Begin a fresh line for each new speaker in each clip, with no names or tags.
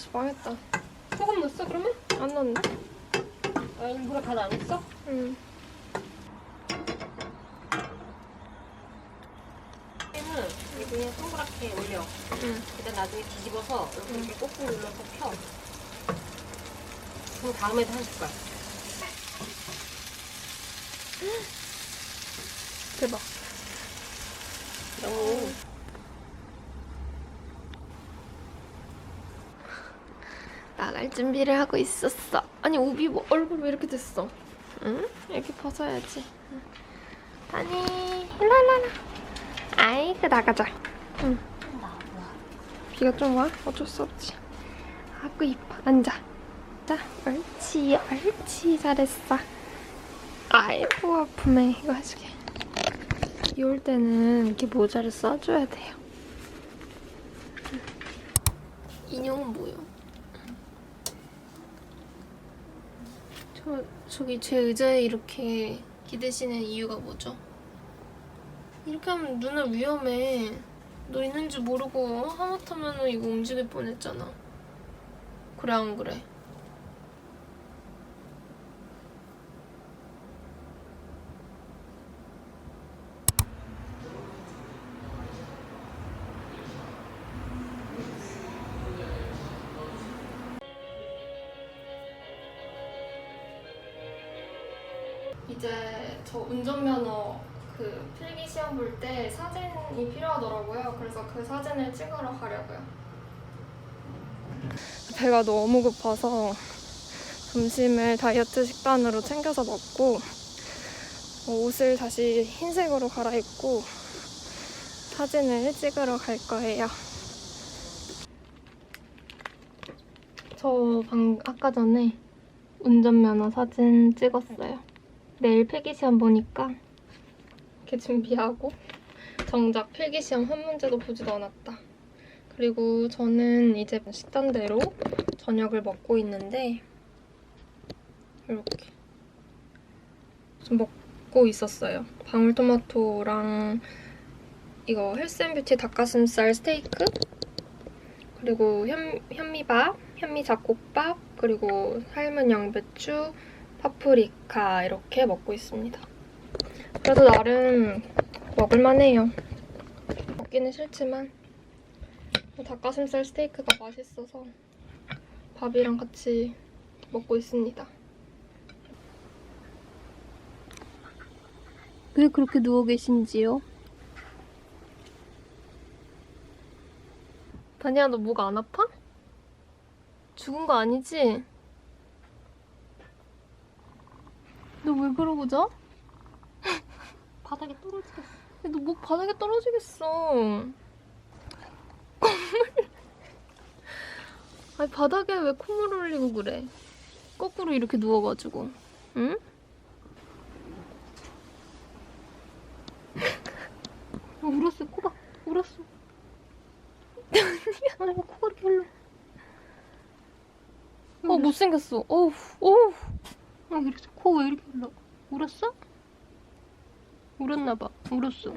아씨 망했다. 소금 넣었어 그러면? 안 넣었네.
아, 일부러 간 안 했어?
응.
는 이거 그냥 동그랗게 올려.
응.
그다음 나중에 뒤집어서 이렇게, 이렇게 꼭꼭 눌러서 펴. 그럼 다음에도 한 숟갈.
대박.
너무
준비를 하고 있었어. 아니 오비 뭐 얼굴 왜 이렇게 됐어? 응? 이렇게 벗어야지. 응. 아니 일로 일로 일로. 아이고 나가자. 응. 비가 좀 와? 어쩔 수 없지. 아구 이뻐. 앉아. 자, 옳지, 옳지, 잘했어. 아이고 아프네. 이거 해주게. 비 올 때는 이렇게 모자를 써줘야 돼요. 응. 인형은 뭐야? 저, 저기 제 의자에 이렇게 기대시는 이유가 뭐죠? 이렇게 하면 눈을 위험해. 너 있는지 모르고 하마터면 이거 움직일 뻔했잖아. 그래 안 그래? 이제 저 운전면허 그 필기 시험 볼 때 사진이 필요하더라고요. 그래서 그 사진을 찍으러 가려고요. 배가 너무 고파서 점심을 다이어트 식단으로 챙겨서 먹고 어, 옷을 다시 흰색으로 갈아입고 사진을 찍으러 갈 거예요. 저 방, 아까 전에 운전면허 사진 찍었어요. 내일 필기시험 보니까 이렇게 준비하고 정작 필기시험 한 문제도 보지도 않았다. 그리고 저는 이제 식단대로 저녁을 먹고 있는데 이렇게 좀 먹고 있었어요. 방울토마토랑 이거 헬스앤뷰티 닭가슴살 스테이크 그리고 현, 현미밥, 현미 잡곡밥 그리고 삶은 양배추 파프리카 이렇게 먹고 있습니다. 그래도 나름 먹을만해요. 먹기는 싫지만 닭가슴살 스테이크가 맛있어서 밥이랑 같이 먹고 있습니다. 왜 그렇게 누워 계신지요? 다니야 너 목 안 아파? 죽은 거 아니지? 너 왜 그러고 자?
바닥에 떨어지겠어.
너목 바닥에 떨어지겠어. 아니 바닥에 왜 콧물 흘리고 그래? 거꾸로 이렇게 누워가지고, 응? 어, 울었어, 코가 울었어. 아이고 코가 이렇게 흘러. 어 못생겼어. 어우, 어우. 아, 이렇게 코 왜 이렇게 흘러? 울었어? 울었나 봐. 울었어.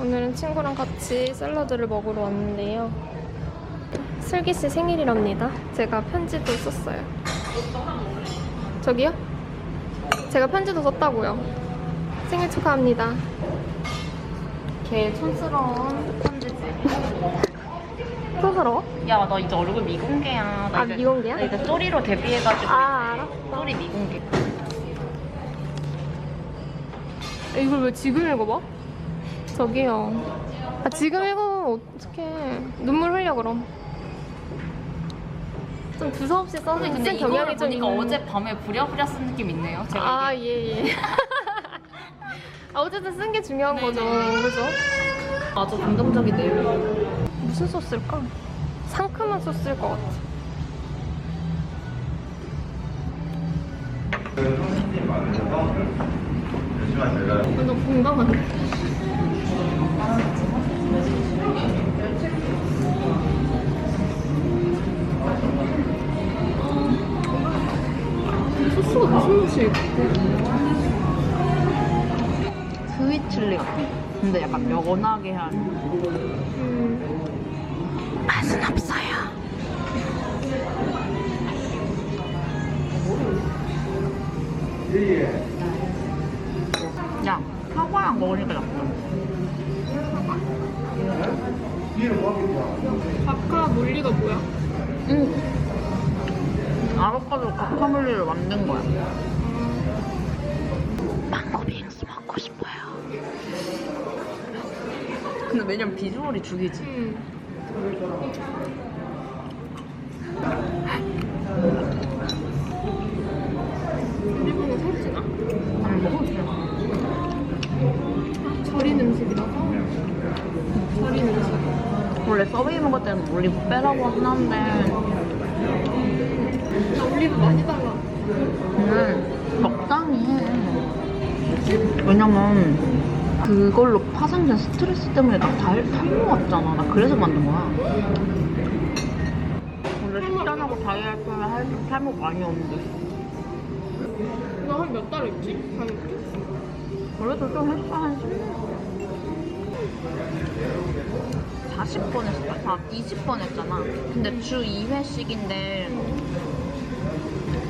오늘은 친구랑 같이 샐러드를 먹으러 왔는데요. 슬기 씨 생일이랍니다. 제가 편지도 썼어요. 저기요? 제가 편지도 썼다고요. 생일 축하합니다.
걔 촌스러운 편지지.
촌스러워?
야, 나 이제 얼굴 미공개야. 나
아,
이제,
미공개야?
나 이제 쪼리로 데뷔해가지고.
아, 알았어.
쪼리 미공개.
이걸 왜 지금 읽어봐? 저기요. 아, 지금 읽으면 어떡해. 눈물 흘려, 그럼. 좀 두서없이 써서
근데
쓴
이거를
경향이 좀
보니까
있는.
어제 밤에 부랴부랴 쓴 느낌 있네요. 제가
아,
이게.
예, 예. 아, 어쨌든 쓴 게 중요한
네네.
거죠. 그죠?
아주 감동적이네요.
무슨 소스일까? 상큼한 소스일 것 같아.
요즘은 제가
아, 너 공감한데?
스윗 칠리 같은 근데 약간 명언하게 한
음. 맛은 없어요
야 사과랑 먹으니까 나쁘다
아까 논리가 뭐야?
응 아보카도 과카몰리를 만든 거야. 망고 빙수 먹고 싶어요. 근데 왜냐면 비주얼이 죽이지.
음. 일본어 살찌나?
안 먹었어
절인 음식이라서? 절인 음식.
원래 서브웨이 먹을 때는 올리브 빼라고 하긴 한데
나 올리브 많이 달라.
음, 적당히 해. 왜냐면 그걸로 파생된 스트레스 때문에 나 달, 탈모 왔잖아. 나 그래서 만든 거야. 원래 식단하고 다이어트 하면 할- 탈모 많이 없는데.
너한몇 달 했지? 다이어트?
그래도 좀 했어 한 10년? 40번 했어. 아 20번 했잖아. 근데 주 2회씩인데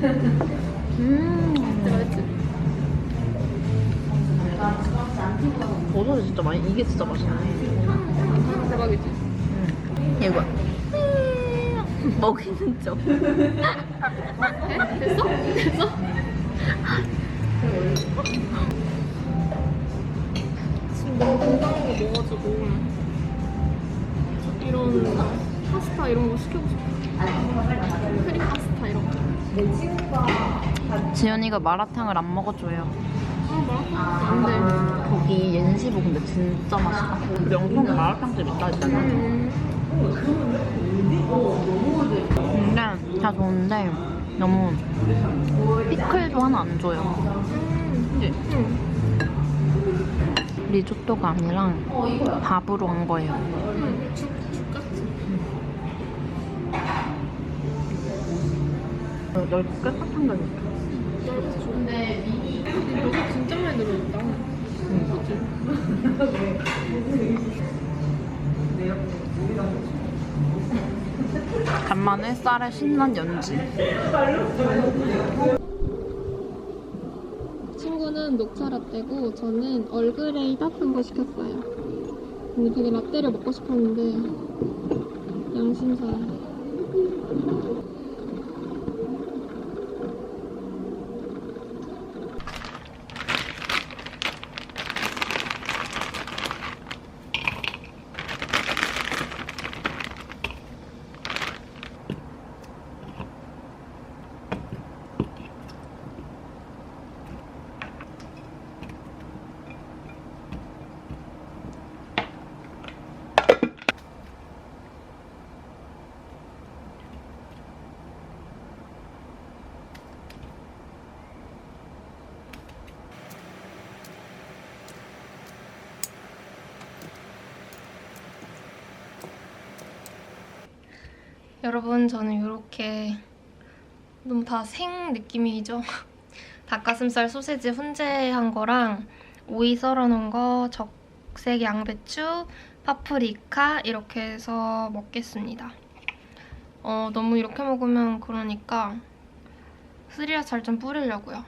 지?
버섯이 진짜 많이 이게 진짜 맛있네
대박이지?
이거 먹이는 척
돼? 됐어? 됐어? 지금 너무 건강한 거 먹어가지고 이런 파스타 이런 거 시키고 싶어
지연이가 마라탕을 안 먹어줘요
안돼
거기 옌시보 근데 진짜 맛있다 명동에 마라탕집 있다 했잖아
음.
근데 다 좋은데 너무 피클도 하나 안 줘요 그치?
응.
리조또가 아니라 밥으로 한 거예요 깨끗한 거 있어
넓어서 좋은데 여기 진짜 많이 들어있다?
간만에 쌀에 신난 연지
친구는 녹차 라떼고 저는 얼그레이 따뜻한 거 시켰어요. 근데 되게 라떼를 먹고 싶었는데 양심상 여러분 저는 이렇게 너무 다 생 느낌이죠. 닭가슴살 소세지 훈제한 거랑 오이 썰어놓은 거, 적색 양배추, 파프리카 이렇게 해서 먹겠습니다. 어 너무 이렇게 먹으면 그러니까 스리라차를 좀 뿌리려고요.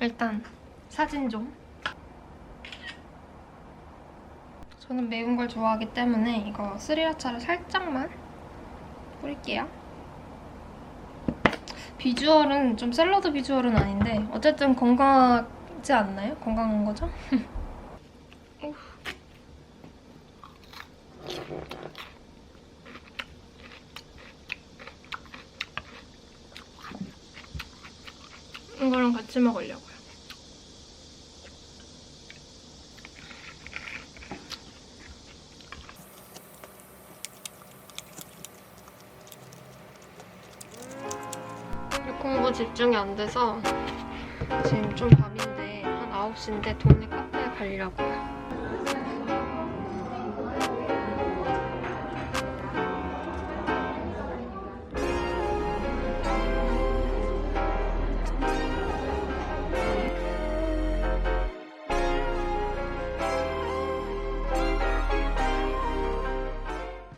일단 사진 좀. 저는 매운 걸 좋아하기 때문에 이거 스리라차를 살짝만 뿌릴게요. 비주얼은 좀 샐러드 비주얼은 아닌데 어쨌든 건강하지 않나요? 건강한 거죠? 이거랑 같이 먹으려고요. 집중이 안 돼서 지금 좀 밤인데 한 9시인데 동네 카페에 가려고요.